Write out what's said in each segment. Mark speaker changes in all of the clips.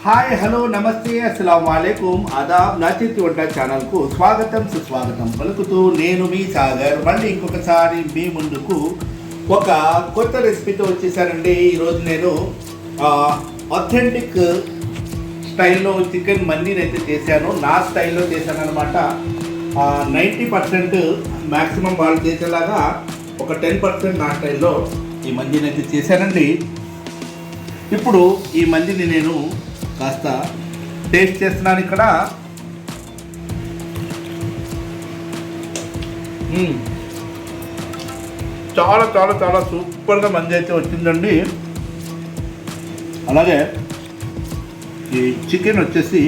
Speaker 1: Hi hello నమస్తే అస్సలం వాలేకుమ్ ఆదాబ్ నా వంట ఛానల్కు స్వాగతం సుస్వాగతం పలుకుతూ నేను మీ సాగర్ మళ్ళీ ఇంకొకసారి మీ ముందుకు ఒక కొత్త రెసిపీతో వచ్చేసానండి ఈరోజు నేను అథెంటిక్ స్టైల్లో చికెన్ మందీని అయితే చేశాను నా స్టైల్లో చేశాను అనమాట నైంటీ పర్సెంట్ మ్యాక్సిమం వాళ్ళు చేసేలాగా ఒక టెన్ పర్సెంట్ నా స్టైల్లో ఈ మందీని అయితే చేశానండి ఇప్పుడు ఈ మందిని నేను కాస్త టేస్ట్ చేస్తున్నాను ఇక్కడ. చాలా చాలా చాలా సూపర్గా మంది అయితే వచ్చిందండి. అలాగే ఈ చికెన్ వచ్చేసి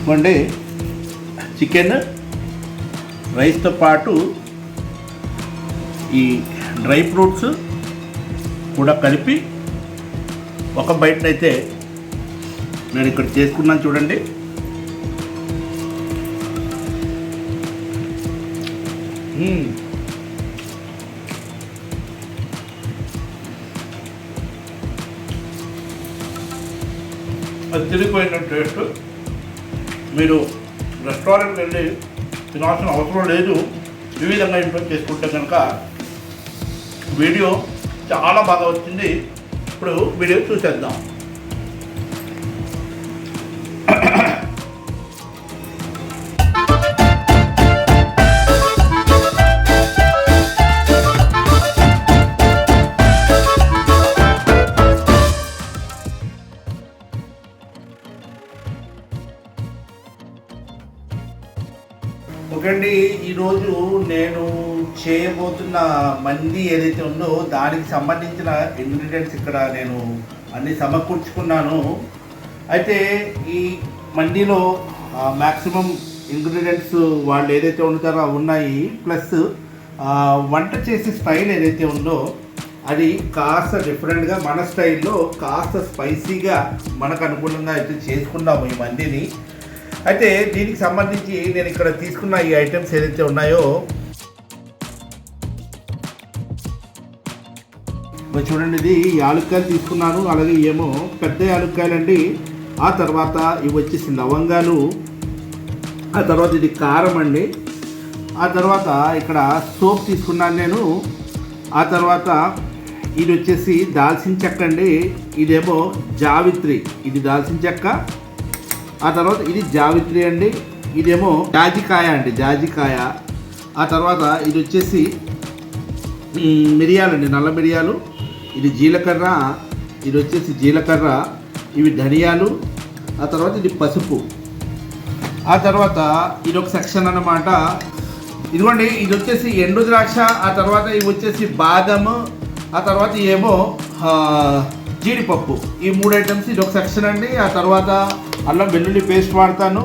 Speaker 1: ఇవ్వండి. చికెన్ రైస్తో పాటు ఈ డ్రై ఫ్రూట్స్ కూడా కలిపి ఒక బయటనైతే నేను ఇక్కడ చేసుకున్నాను చూడండి. అది తిరిగిపోయిన టేస్ట్. మీరు రెస్టారెంట్కి వెళ్ళి తినాల్సిన అవసరం లేదు. ఈ విధంగా ఇంట్లో చేసుకుంటే కనుక వీడియో చాలా బాగా వచ్చింది. ఇప్పుడు వీడియో చూసేద్దాం. ఓకే అండి ఈరోజు నేను చేయబోతున్న మంది ఏదైతే ఉందో దానికి సంబంధించిన ఇంగ్రీడియంట్స్ ఇక్కడ నేను అన్ని సమకూర్చుకున్నాను. అయితే ఈ మండీలో మ్యాక్సిమం ఇంగ్రీడియంట్స్ వాళ్ళు ఏదైతే ఉంటారో ఉన్నాయి. ప్లస్ వంట చేసే స్టైల్ ఏదైతే ఉందో అది కాస్త డిఫరెంట్గా మన స్టైల్లో కాస్త స్పైసీగా మనకు అనుగుణంగా అయితే చేసుకున్నాము ఈ మందిని అయితే దీనికి సంబంధించి నేను ఇక్కడ తీసుకున్న ఈ ఐటమ్స్ ఏదైతే ఉన్నాయో మరి చూడండి ఇది యాలుక్కాయలు తీసుకున్నాను. అలాగే ఏమో పెద్ద యాలుక్కాయలు అండి ఆ తర్వాత ఇవి వచ్చేసి లవంగాలు. ఆ తర్వాత ఇది కారం అండి. ఆ తర్వాత ఇక్కడ సోప్ తీసుకున్నాను నేను. ఆ తర్వాత ఇది వచ్చేసి దాల్చిన చెక్క అండి. ఇదేమో జావిత్రి. ఇది దాల్చిన చెక్క. ఆ తర్వాత ఇది జావిత్రి అండి. ఇదేమో జాజికాయ అండి జాజికాయ. ఆ తర్వాత ఇది వచ్చేసి మిరియాలండి నల్ల మిరియాలు. ఇది జీలకర్ర ఇది వచ్చేసి జీలకర్ర ఇవి ధనియాలు ఆ తర్వాత ఇది పసుపు. ఆ తర్వాత ఇది ఒక సెక్షన్ అన్నమాట. ఇదిగోండి ఇది వచ్చేసి ఎండు ద్రాక్ష ఆ తర్వాత ఇవి వచ్చేసి బాదము ఆ తర్వాత ఏమో జీడిపప్పు. ఈ మూడు ఐటమ్స్ ఇది ఒక సెక్షన్ అండి. ఆ తర్వాత అల్లం వెల్లుల్లి పేస్ట్ వాడతాను.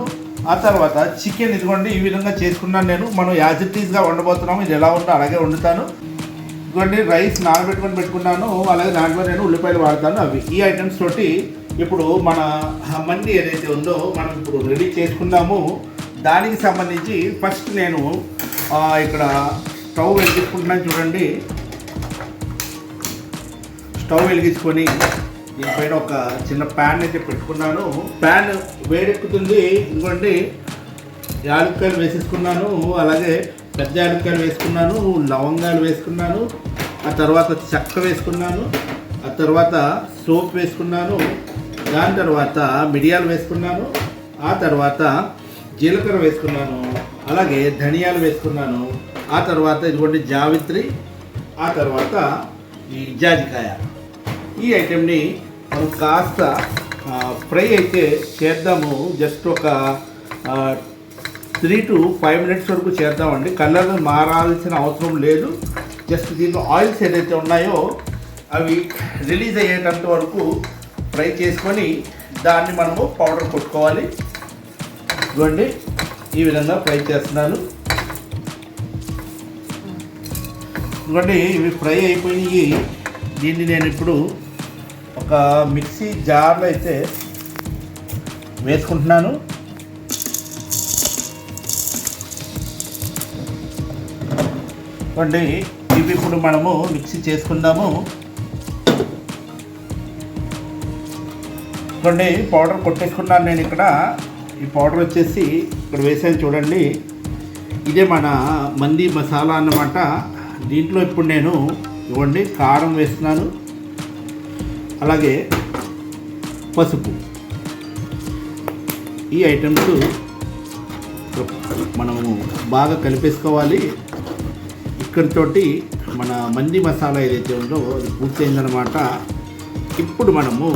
Speaker 1: ఆ తర్వాత చికెన్ ఇదిగోండి ఈ విధంగా చేసుకున్నాను నేను. మనం యాజ్ ఇట్ ఈస్గా వండబోతున్నాము. ఇది ఎలా ఉందో అలాగే వండుతాను. ఇదిగోండి రైస్ నానబెట్టుకొని పెట్టుకున్నాను అలాగే దాంట్లో నేను ఉల్లిపాయలు వాడతాను. అవి ఈ ఐటమ్స్ తోటి ఇప్పుడు మన మంది ఏదైతే ఉందో మనం ఇప్పుడు రెడీ చేసుకుందాము. దానికి సంబంధించి ఫస్ట్ నేను ఇక్కడ స్టవ్ వెలిగించుకుంటున్నాను చూడండి. స్టవ్ వెలిగించుకొని దీనిపైన ఒక చిన్న ప్యాన్ అయితే పెట్టుకున్నాను. ప్యాన్ వేడెక్కుతుంది. ఇంకోండి యాలక్కాయలు వేసేసుకున్నాను. అలాగే పెద్ద యాలక్కాయలు వేసుకున్నాను లవంగాలు వేసుకున్నాను ఆ తర్వాత చెక్క వేసుకున్నాను ఆ తర్వాత సోప్ వేసుకున్నాను దాని తర్వాత మిరియాలు వేసుకున్నాను ఆ తర్వాత జీలకర్ర వేసుకున్నాను అలాగే ధనియాలు వేసుకున్నాను ఆ తర్వాత ఇదిగోండి జావిత్రి ఆ తర్వాత ఈ జాజికాయ. ఈ ఐటెంని మనం కాస్త ఫ్రై అయితే చేద్దాము. జస్ట్ ఒక త్రీ టు ఫైవ్ మినిట్స్ వరకు చేద్దామండి. కలర్ మారాల్సిన అవసరం లేదు. జస్ట్ దీంట్లో ఆయిల్స్ ఏదైతే ఉన్నాయో అవి రిలీజ్ అయ్యేటంత వరకు ఫ్రై చేసుకొని దాన్ని మనము పౌడర్ కొట్టుకోవాలి. ఇవ్వండి ఈ విధంగా ఫ్రై చేస్తున్నాను. ఇవ్వండి ఇవి ఫ్రై అయిపోయినాయి దీన్ని నేను ఇప్పుడు ఒక మిక్సీ జార్లో అయితే వేసుకుంటున్నాను. అండి ఇవి ఇప్పుడు మనము మిక్సీ చేసుకుందాము. చూడండి పౌడర్ కొట్టేసుకున్నాను నేను ఇక్కడ. ఈ పౌడర్ వచ్చేసి ఇక్కడ వేసాను చూడండి. ఇదే మన మంది మసాలా అన్నమాట. దీంట్లో ఇప్పుడు నేను ఇవ్వండి కారం వేస్తున్నాను. అలాగే పసుపు. ఈ ఐటమ్స్ మనము బాగా కలిపేసుకోవాలి. ఇక్కడితోటి మన మంది మసాలా ఏదైతే ఉందో అది పూర్తయిందనమాట ఇప్పుడు మనము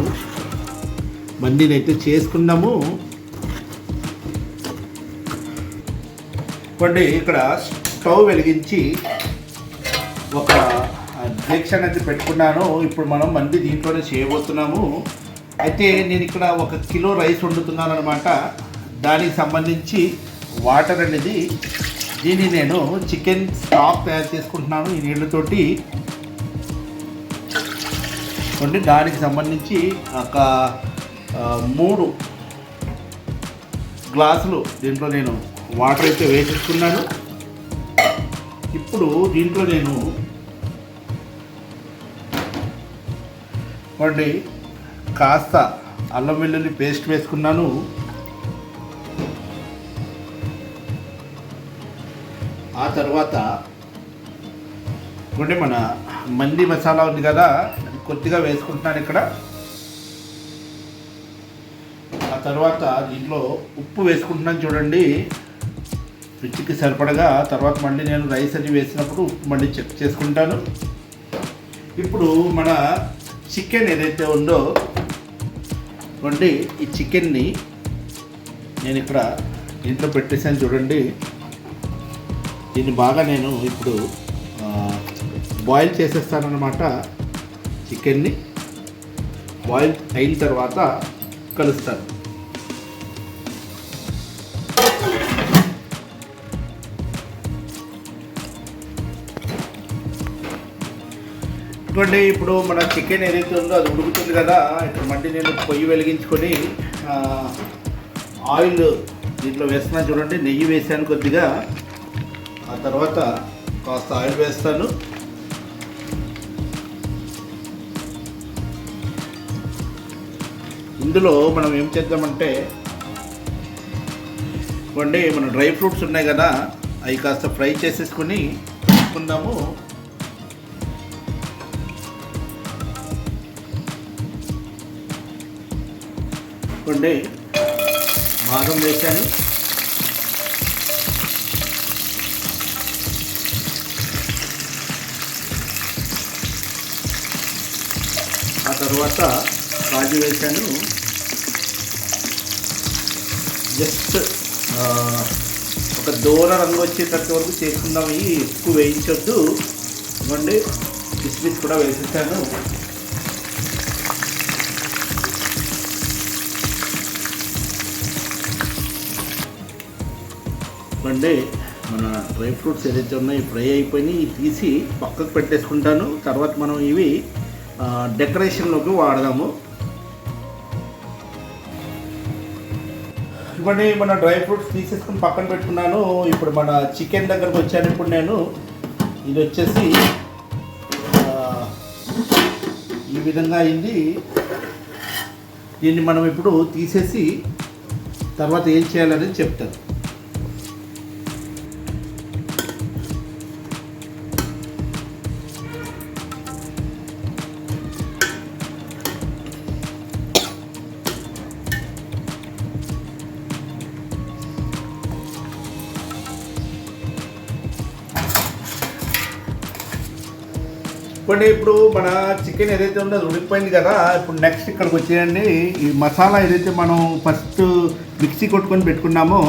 Speaker 1: మందిని అయితే చేసుకున్నాము ఇవ్వండి ఇక్కడ స్టవ్ వెలిగించి ఒక డెక్షన్ అయితే పెట్టుకున్నాను. ఇప్పుడు మనం మంది దీంట్లోనే చేయబోతున్నాము. అయితే నేను ఇక్కడ ఒక కిలో రైస్ వండుతున్నాను అనమాట దానికి సంబంధించి వాటర్ అనేది దీన్ని నేను చికెన్ స్టాక్ తయారు చేసుకుంటున్నాను ఈ నీళ్ళతోటి. వండి దానికి సంబంధించి ఒక మూడు గ్లాసులు దీంట్లో నేను వాటర్ అయితే వేసేసుకున్నాను. ఇప్పుడు దీంట్లో నేను వండి కాస్త అల్లం వెల్లుల్లి పేస్ట్ వేసుకున్నాను. ఆ తర్వాత ఇవ్వండి మన మంది మసాలా ఉంది కదా కొద్దిగా వేసుకుంటున్నాను ఇక్కడ. ఆ తర్వాత దీంట్లో ఉప్పు వేసుకుంటున్నాను చూడండి. రుచికి సరిపడగా తర్వాత మళ్ళీ నేను రైస్ అది వేసినప్పుడు ఉప్పు మళ్ళీ చెక్ చేసుకుంటాను. ఇప్పుడు మన చికెన్ ఏదైతే ఉందో చూడండి ఈ చికెన్ని నేను ఇక్కడ దీంట్లో పెట్టేసాను చూడండి. దీన్ని బాగా నేను ఇప్పుడు బాయిల్ చేసేస్తానన్నమాట చికెన్ని. బాయిల్ అయిన తర్వాత కలుస్తాను. ఎందుకంటే ఇప్పుడు మన చికెన్ ఏదైతే ఉందో అది ఉడుకుతుంది కదా ఇప్పుడు మళ్ళీ నేను పొయ్యి వెలిగించుకొని ఆయిల్ దీంట్లో వేస్తున్నాను చూడండి నెయ్యి వేసాను కొద్దిగా. ఆ తర్వాత కాస్త ఆయిల్ వేస్తాను. ఇందులో మనం ఏం చేద్దామంటే ఇవ్వండి మన డ్రై ఫ్రూట్స్ ఉన్నాయి కదా అవి కాస్త ఫ్రై చేసేసుకుని పెట్టుకుందాము ఇవ్వండి బాదం వేసాను తర్వాత కాజు వేసాను జస్ట్ ఒక దూర రంగు వచ్చేటట్టు వరకు చేసుకుందాం. ఇవి ఎక్కువ వేయించొద్దు. ఇవ్వండి. కిస్మిస్ కూడా వేసేసాను. ఇవ్వండి. మన డ్రై ఫ్రూట్స్ ఏదైతే ఉన్నాయో ఫ్రై అయిపోయినాయి. తీసి పక్కకు పెట్టేసుకుంటాను. తర్వాత మనం ఇవి డెకరేషన్లోకి వాడదాము. ఇవ్వండి మన డ్రై ఫ్రూట్స్ తీసేసుకుని పక్కన పెట్టుకున్నాను. ఇప్పుడు మన చికెన్ దగ్గరకు వచ్చాను. ఇప్పుడు నేను ఇది వచ్చేసి ఈ విధంగా అయింది. దీన్ని మనం ఇప్పుడు తీసేసి తర్వాత ఏం చేయాలనేది చెప్తాను. ఇప్పుడు ఇప్పుడు మన చికెన్ ఏదైతే ఉందో అది ఉడికిపోయింది కదా ఇప్పుడు నెక్స్ట్ ఇక్కడికి వచ్చేయండి. ఈ మసాలా ఏదైతే మనం ఫస్ట్ మిక్సీ కొట్టుకొని పెట్టుకున్నామో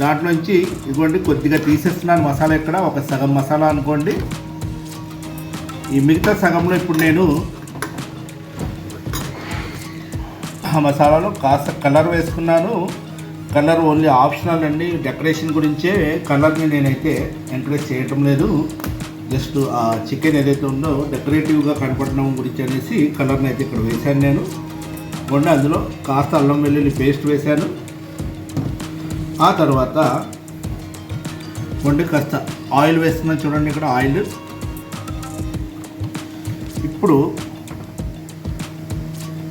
Speaker 1: దాంట్లోంచి ఇదిగోండి కొద్దిగా తీసేస్తున్నాను మసాలా ఇక్కడ ఒక సగం మసాలా అనుకోండి. ఈ మిగతా సగంలో ఇప్పుడు నేను ఆ మసాలాలో కాస్త కలర్ వేసుకున్నాను. కలర్ ఓన్లీ ఆప్షనల్ అండి. డెకరేషన్ గురించే కలర్ని నేనైతే ఎంకరేజ్ చేయటం లేదు. జస్ట్ ఆ చికెన్ ఏదైతే ఉందో డెకరేటివ్గా కనపడడం గురించి అనేసి కలర్ని అయితే ఇక్కడ వేశాను నేను. వండి అందులో కాస్త అల్లం వెల్లుల్లి పేస్ట్ వేశాను. ఆ తర్వాత వండి కాస్త ఆయిల్ వేస్తున్నాను చూడండి ఇక్కడ ఆయిల్. ఇప్పుడు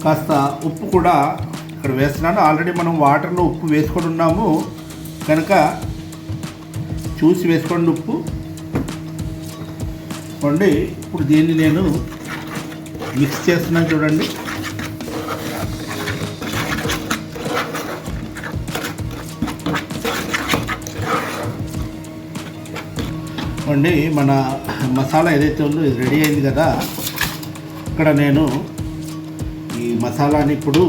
Speaker 1: కాస్త ఉప్పు కూడా ఇక్కడ వేస్తున్నాను. ఆల్రెడీ మనం వాటర్లో ఉప్పు వేసుకొని ఉన్నాము. కనుక చూసి వేసుకోండి ఉప్పు. వండి ఇప్పుడు దీన్ని నేను మిక్స్ చేస్తున్నాను చూడండి. అండి మన మసాలా ఏదైతే ఉందో ఇది రెడీ అయింది కదా. ఇక్కడ నేను ఈ మసాలాని ఇప్పుడు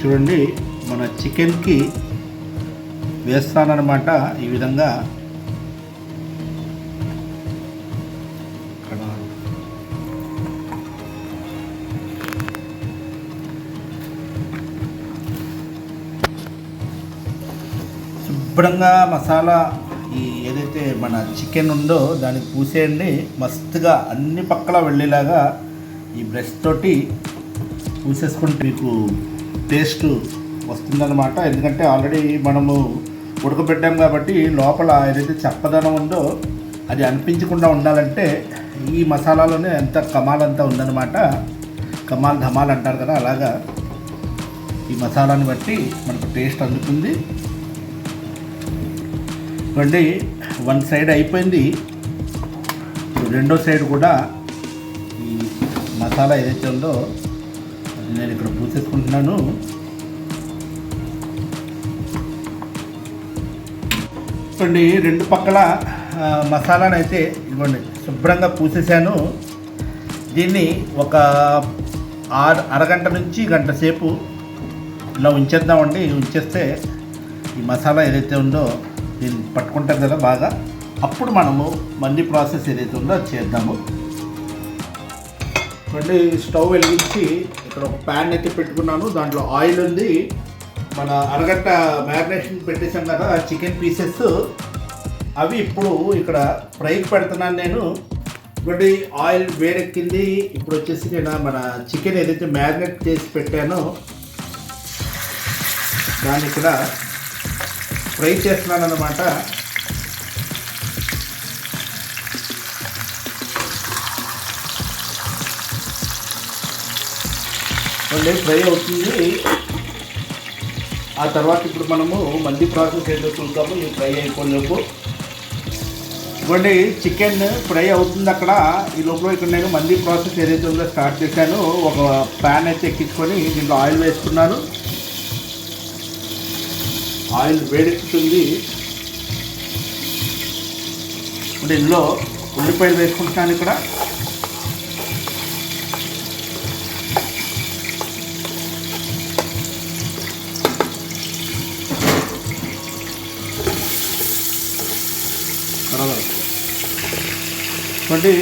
Speaker 1: చూడండి మన చికెన్కి వేస్తానన్నమాట. ఈ విధంగా శుభ్రంగా మసాలా ఈ ఏదైతే మన చికెన్ ఉందో దానికి పూసేయండి. మస్తుగా అన్ని పక్కల వెళ్ళేలాగా ఈ బ్రష్ తోటి పూసేసుకుంటే మీకు టేస్ట్ వస్తుందన్నమాట. ఎందుకంటే ఆల్రెడీ మనము ఉడకబెట్టాం కాబట్టి లోపల ఏదైతే చప్పదనం ఉందో అది అనిపించకుండా ఉండాలంటే ఈ మసాలాలోనే ఎంత కమాల్ అంతా ఉందన్నమాట. కమాల్ ధమాల్ అంటారు కదా అలాగా ఈ మసాలాని బట్టి మనకు టేస్ట్ అందుతుంది. చూడండి వన్ సైడ్ అయిపోయింది. రెండో సైడ్ కూడా ఈ మసాలా ఏదైతే ఉందో అది నేను ఇక్కడ పూసేసుకుంటున్నాను. చూడండి రెండు పక్కల మసాలాను అయితే ఇవ్వండి శుభ్రంగా పూసేసాను. దీన్ని ఒక ఆరు అరగంట నుంచి గంట సేపు ఇలా ఉంచేద్దామండి. ఉంచేస్తే ఈ మసాలా ఏదైతే ఉందో దీన్ని పట్టుకుంటాం కదా బాగా. అప్పుడు మనము మళ్ళీ ప్రాసెస్ ఏదైతే ఉందో అది చేద్దాము. చూడండి స్టవ్ వెలిగించి ఇక్కడ ఒక ప్యాన్ అయితే పెట్టుకున్నాను. దాంట్లో ఆయిల్ ఉంది. మన అరగంట మ్యారినేషన్ పెట్టేసాం కదా చికెన్ పీసెస్. అవి ఇప్పుడు ఇక్కడ ఫ్రైకి పెడుతున్నాను నేను. ఒకటి ఆయిల్ వేరెక్కింది ఇప్పుడు వచ్చేసి నేను మన చికెన్ ఏదైతే మ్యారినేట్ చేసి పెట్టానో దాన్ని ఇక్కడ ఫ్రై చేస్తున్నాను అనమాట మళ్ళీ ఫ్రై అవుతుంది. ఆ తర్వాత ఇప్పుడు మనము మళ్ళీ ప్రాసెస్ ఏదో చూద్దాము ఇది ఫ్రై అయిపోలేపు ఇవ్వండి చికెన్ ఫ్రై అవుతుంది అక్కడ. ఈ లోపల ఇక్కడ నేను మంది ప్రాసెస్ ఏదైతే ఉందో స్టార్ట్ చేశాను ఒక ప్యాన్ అయితే ఎక్కించుకొని దీంట్లో ఆయిల్ వేసుకున్నాను. ఆయిల్ వేడెక్కుతుంది. ఇప్పుడు ఇందులో ఉల్లిపాయలు వేసుకుంటున్నాను ఇక్కడ చూడండి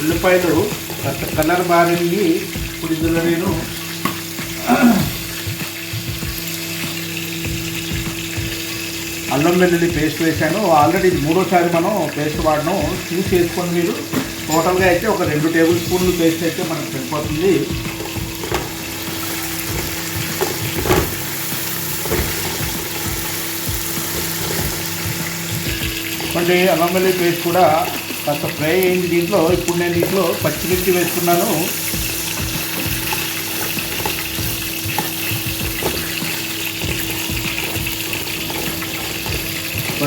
Speaker 1: ఉల్లిపాయలు కాస్త కలర్ మారింది ఇప్పుడు ఇందులో నేను అల్లం వెల్లుల్లి పేస్ట్ వేశాను. ఆల్రెడీ ఇది మూడోసారి మనం పేస్ట్ వాడడం చూసి వేసుకొని మీరు టోటల్గా అయితే ఒక రెండు టేబుల్ స్పూన్లు పేస్ట్ అయితే మనకు సరిపోతుంది. అంటే అల్లం వెల్లుల్లి పేస్ట్ కూడా కాస్త ఫ్రై అయింది దీంట్లో. ఇప్పుడు నేను దీంట్లో పచ్చిమిర్చి వేసుకున్నాను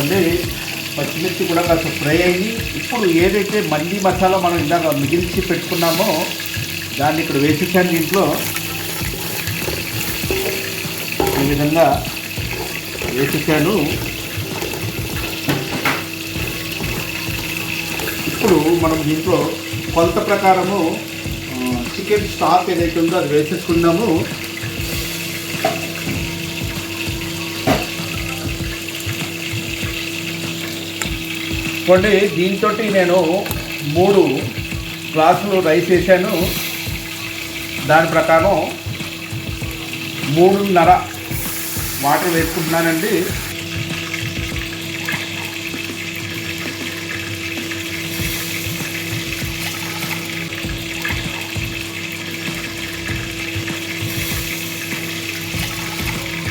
Speaker 1: అంటే పచ్చిమిర్చి కూడా కాస్త ఫ్రై అయ్యి ఇప్పుడు ఏదైతే మల్లి మసాలా మనం ఇందాక మిగిల్చి పెట్టుకున్నామో దాన్ని ఇక్కడ వేసేసాను దీంట్లో. ఈ విధంగా వేసేసాను. ఇప్పుడు మనం దీంట్లో కొలత ప్రకారము చికెన్ స్టాక్ ఏదైతే ఉందో అది వేసేసుకున్నాము. చూడండి దీంతో నేను మూడు గ్లాసులు రైస్ వేసాను దాని ప్రకారం మూడున్నర వాటర్ వేసుకుంటున్నానండి.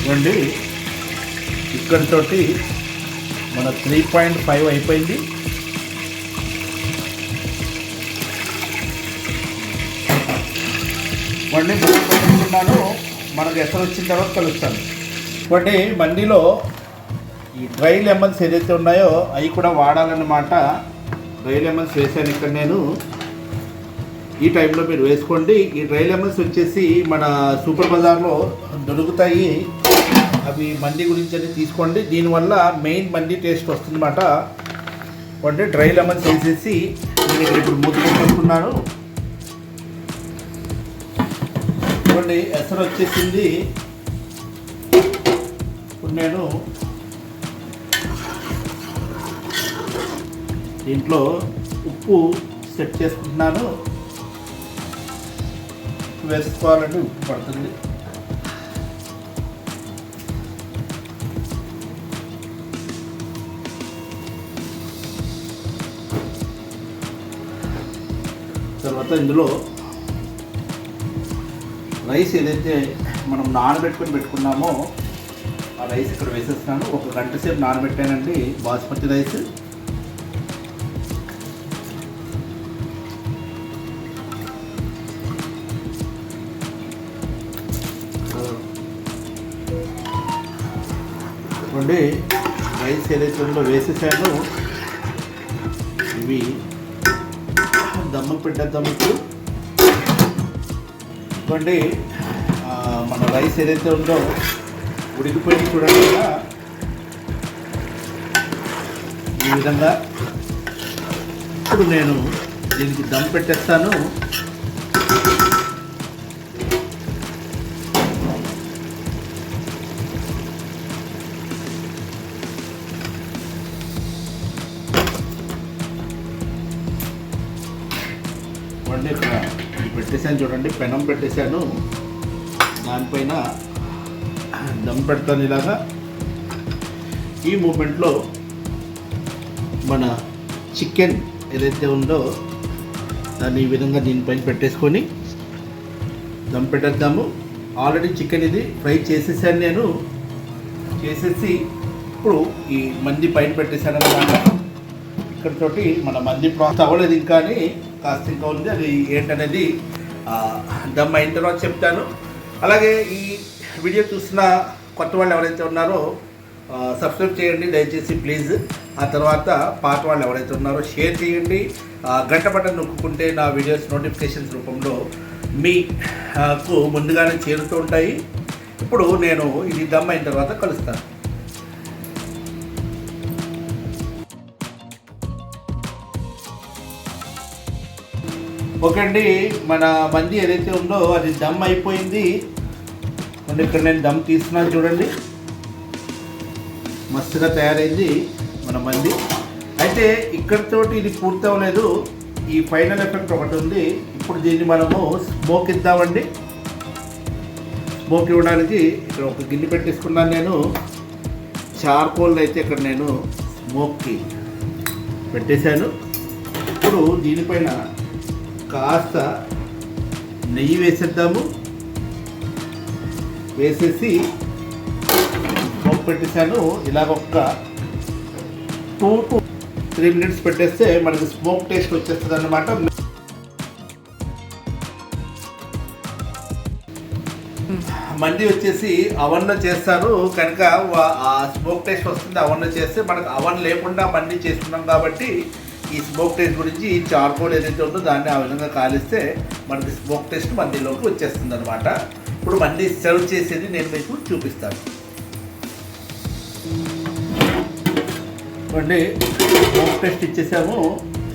Speaker 1: ఇవ్వండి. ఇక్కడితోటి మన త్రీ పాయింట్ ఫైవ్ అయిపోయింది. వండి పెట్టుకున్నాను మనకు ఎసరు వచ్చిన తర్వాత కలుస్తాను. ఇంకోటి మండిలో ఈ డ్రై లెమన్స్ ఏదైతే ఉన్నాయో అవి కూడా వాడాలన్నమాట. డ్రై లెమన్స్ వేసాను ఇక్కడ నేను. ఈ టైంలో మీరు వేసుకోండి. ఈ డ్రై లెమన్స్ వచ్చేసి మన సూపర్ బజార్లో దొరుకుతాయి. అవి మండి గురించి అని తీసుకోండి. దీనివల్ల మెయిన్ మండి టేస్ట్ వస్తుందన్నమాట. అంటే డ్రై లెమన్ చేసేసి నేను ఇక్కడ ఇప్పుడు మూత చూడండి ఎసరు వచ్చేసింది. ఇప్పుడు నేను దీంట్లో ఉప్పు సెట్ చేసుకుంటున్నాను. వేసుకోవాలంటే ఉప్పు పడుతుంది. తర్వాత ఇందులో రైస్ ఏదైతే మనం నానబెట్టుకొని పెట్టుకున్నామో ఆ రైస్ ఇక్కడ వేసేస్తున్నాను. ఒక గంట సేపు నానబెట్టానండి బాస్మతి రైస్. రైస్ ఏదైతే ఉందో వేసేసాను. ఇవి దమ్ము పెట్టేద్దాం ఇప్పుడు చూడండి మన రైస్ ఏదైతే ఉందో ఉడికిపోయింది చూడండి ఈ విధంగా ఇప్పుడు నేను దీనికి దమ్ పెట్టేస్తాను. పెట్టేశాను చూడండి పెనం పెట్టేశాను. దానిపైన దమ్ పెడతాను ఇలాగా. ఈ మూమెంట్లో మన చికెన్ ఏదైతే ఉందో దాన్ని ఈ విధంగా దీనిపైన పెట్టేసుకొని దమ్ పెట్టేద్దాము. ఆల్రెడీ చికెన్ ఇది ఫ్రై చేసేసాను నేను. చేసేసి ఇప్పుడు ఈ మంది పైన పెట్టేశాను అనమాట ఇక్కడతోటి మన మంది ప్రాసెస్ అవ్వలేదు ఇంకా అని కాస్త ఇంకా ఉంది. అది ఏంటనేది దమ్ అయిన తర్వాత చెప్తాను. అలాగే ఈ వీడియో చూసిన కొత్త వాళ్ళు ఎవరైతే ఉన్నారో సబ్స్క్రైబ్ చేయండి దయచేసి ప్లీజ్. ఆ తర్వాత పాత వాళ్ళు ఎవరైతే ఉన్నారో షేర్ చేయండి. గంట బటన్ నొక్కుంటే నా వీడియోస్ నోటిఫికేషన్స్ రూపంలో మీకు ముందుగానే చేరుతూ ఉంటాయి. ఇప్పుడు నేను ఇది దమ్ అయిన తర్వాత కలుస్తాను. ఓకే అండి మన మంది ఏదైతే ఉందో అది దమ్ అయిపోయింది. అంటే ఇక్కడ నేను దమ్ తీస్తున్నాను చూడండి. మస్తుగా తయారైంది మన మంది అయితే ఇక్కడితోటి ఇది పూర్తి అవ్వలేదు ఈ ఫైనల్ ఎఫెక్ట్ ఒకటి ఉంది. ఇప్పుడు దీన్ని మనము స్మోక్ ఇద్దామండి. స్మోక్ ఇవ్వడానికి ఇక్కడ ఒక గిన్నె పెట్టేసుకున్నాను నేను. చార్కోల్ అయితే ఇక్కడ నేను స్మోక్కి పెట్టేశాను. ఇప్పుడు దీనిపైన కాస్త నెయ్యి వేసేద్దాము. వేసేసి స్మోక్ పెట్టేశాను ఇలాగ ఒక్క టూ టు త్రీ మినిట్స్ పెట్టేస్తే మనకి స్మోక్ టేస్ట్ వచ్చేస్తుంది అనమాట మంది వచ్చేసి అవన్న చేస్తారు. కనుక ఆ స్మోక్ టేస్ట్ వస్తుంది. అవన్న చేస్తే మనకు అవన్ లేకుండా మండి చేసుకున్నాం కాబట్టి ఈ స్మోక్ టెస్ట్ గురించి ఈ చార్కోల్ ఏదైతే ఉందో దాన్ని ఆ విధంగా కాలిస్తే మనకి స్మోక్ టెస్ట్ మందిలోకి వచ్చేస్తుంది అనమాట ఇప్పుడు మంది సర్వ్ చేసేది నేను మీకు చూపిస్తాను. చూడండి స్మోక్ టెస్ట్ ఇచ్చేసాము.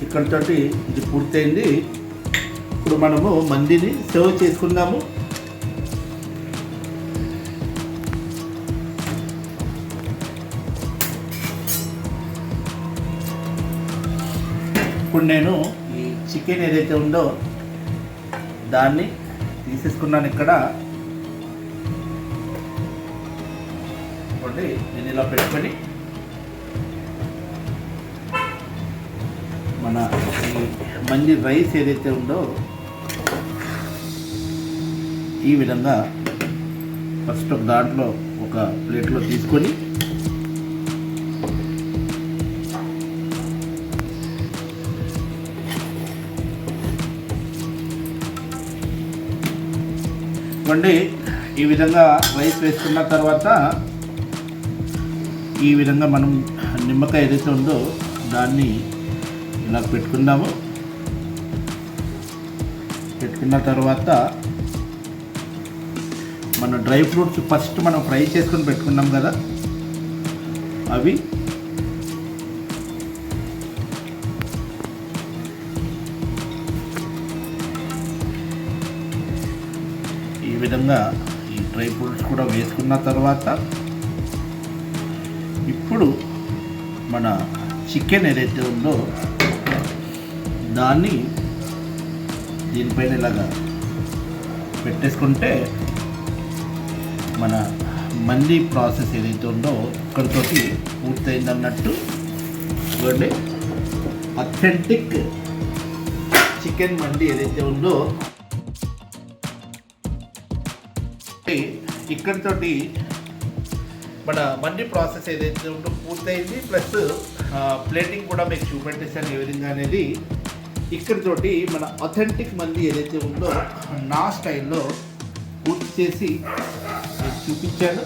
Speaker 1: ఇక్కడితోటి ఇది పూర్తయింది. ఇప్పుడు మనము మందిని సర్వ్ చేసుకుందాము. ఇప్పుడు నేను ఈ చికెన్ ఏదైతే ఉందో దాన్ని తీసేసుకున్నాను ఇక్కడ. చూడండి నేను ఇలా పెట్టుకొని మన ఈ మంచి రైస్ ఏదైతే ఉందో ఈ విధంగా ఫస్ట్ ఒక దాంట్లో ఒక ప్లేట్లో తీసుకొని వండి ఈ విధంగా రైస్ వేసుకున్న తర్వాత ఈ విధంగా మనం నిమ్మకాయ ఏదైతే ఉందో దాన్ని ఇలా పెట్టుకుందాము. పెట్టుకున్న తర్వాత మన డ్రై ఫ్రూట్స్ ఫస్ట్ మనం ఫ్రై చేసుకొని పెట్టుకున్నాం కదా. అవి విధంగా ఈ డ్రై ఫ్రూట్స్ కూడా వేసుకున్న తర్వాత ఇప్పుడు మన చికెన్ ఏదైతే ఉందో దాన్ని దీనిపైన ఇలాగా పెట్టేసుకుంటే మన మంది ప్రాసెస్ ఏదైతే ఉందో ఇక్కడితోటి పూర్తయింది అన్నట్టు చూడండి. అథెంటిక్ చికెన్ మండి ఏదైతే ఉందో ఇక్కడితోటి మన మండి ప్రాసెస్ ఏదైతే ఉందో పూర్తయింది. ప్లస్ ప్లేటింగ్ కూడా మీకు చూపెట్టేసాను ఏ విధంగా అనేది. ఇక్కడితోటి మన అథెంటిక్ మంది ఏదైతే ఉందో నా స్టైల్లో పూర్తి చేసి చూపించాను.